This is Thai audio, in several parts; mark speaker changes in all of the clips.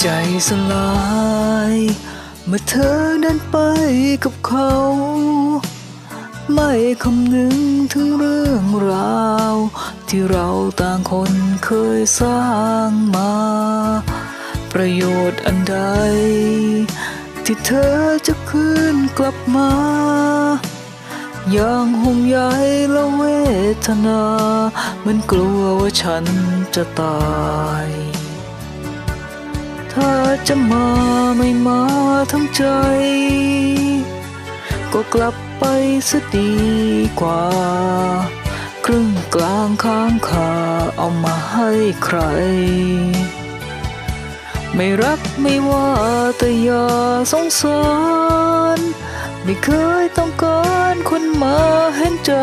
Speaker 1: ใจสลาย เมื่อเธอเดินไปกับเขา ไม่คำนึงถึงเรื่องราว ที่เราต่างคนเคยสร้างมา ประโยชน์อันใด ที่เธอจะคืนกลับมาอย่างห่วงใยและเวทนา มันกลัวว่าฉันจะตาย จะมาไม่มาทั้งใจ ก็กลับไปซะดีกว่า ครึ่งกลางค้างคาเอามาให้ใคร ไม่รักไม่ว่าแต่อย่าสงสาร ไม่เคยต้องการคนมาเห็นใจ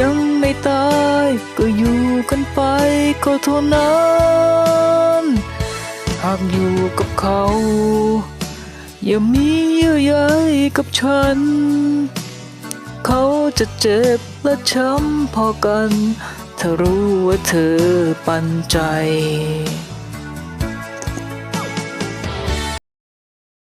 Speaker 1: ยังไม่ตายก็อยู่กันไปก็เท่านั้น หากอยู่กับเขา อย่ามีเยื่อใยกับฉัน เขาจะเจ็บและช้ำพอกันถ้ารู้ว่าเธอปันใจ